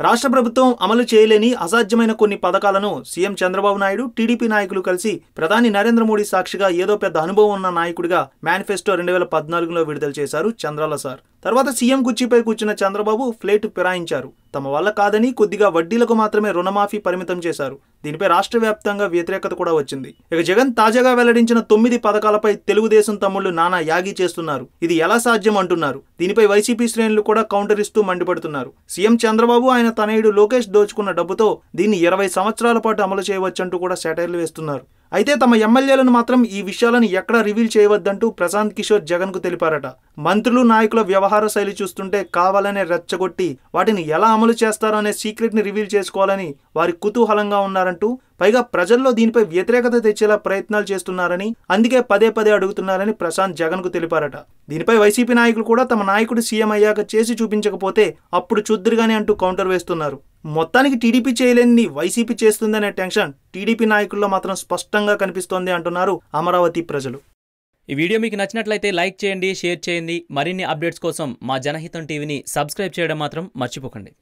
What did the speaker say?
రాష్ట్ర ప్రభుత్వం అమలు చేయలేని అసాధ్యమైన కొన్ని పథకాలను సీఎం చంద్రబాబు నాయుడు టీడీపీ నాయకులు కలిసి ప్రధాని నరేంద్ర మోడీ సాక్షిగా ఏదో పెద్ద అనుభవం ఉన్న నాయకుడిగా మేనిఫెస్టో రెండు వేల పద్నాలుగులో విడుదల చేశారు చంద్రాల సార్. తర్వాత సీఎం కుర్చీపై కూర్చున్న చంద్రబాబు ఫ్లేట్ ఫిరాయించారు. తమ వల్ల కాదని కొద్దిగా వడ్డీలకు మాత్రమే రుణమాఫీ పరిమితం చేశారు. దీనిపై రాష్ట్ర వ్యాప్తంగా వ్యతిరేకత కూడా వచ్చింది. ఇక జగన్ తాజాగా వెల్లడించిన తొమ్మిది పథకాలపై తెలుగుదేశం తమ్ముళ్ళు నానా యాగి చేస్తున్నారు. ఇది ఎలా సాధ్యం అంటున్నారు. దీనిపై వైసీపీ శ్రేణులు కూడా కౌంటర్ ఇస్తూ మండిపడుతున్నారు. సీఎం చంద్రబాబు ఆయన తనయుడు లోకేష్ దోచుకున్న డబ్బుతో దీన్ని ఇరవై సంవత్సరాల పాటు అమలు చేయవచ్చంటూ కూడా సెటైర్లు వేస్తున్నారు. అయితే తమ ఎమ్మెల్యేలను మాత్రం ఈ విషయాలను ఎక్కడా రివీల్ చేయవద్దంటూ ప్రశాంత్ కిషోర్ జగన్కు తెలిపారట. మంత్రులు నాయకుల వ్యవహార శైలి చూస్తుంటే కావాలనే రెచ్చగొట్టి వాటిని ఎలా అమలు చేస్తారో అనే సీక్రెట్ని రివీల్ చేసుకోవాలని వారి కుతూహలంగా ఉన్నారంటూ పైగా ప్రజల్లో దీనిపై వ్యతిరేకత తెచ్చేలా ప్రయత్నాలు చేస్తున్నారని అందుకే పదే పదే అడుగుతున్నారని ప్రశాంత్ జగన్కు తెలిపారట. దీనిపై వైసీపీ నాయకులు కూడా తమ నాయకుడు సీఎం అయ్యాక చేసి చూపించకపోతే అప్పుడు చూద్దురుగానే అంటూ కౌంటర్ వేస్తున్నారు. మొత్తానికి టీడీపీ చేయలేని వైసీపీ చేస్తుందనే టెన్షన్ టీడీపీ నాయకుల్లో మాత్రం స్పష్టంగా కనిపిస్తోంది అంటున్నారు అమరావతి ప్రజలు. ఈ వీడియో మీకు నచ్చినట్లయితే లైక్ చేయండి షేర్ చేయండి. మరిన్ని అప్డేట్స్ కోసం మా జనహితం టీవీని సబ్స్క్రైబ్ చేయడం మాత్రం మర్చిపోకండి.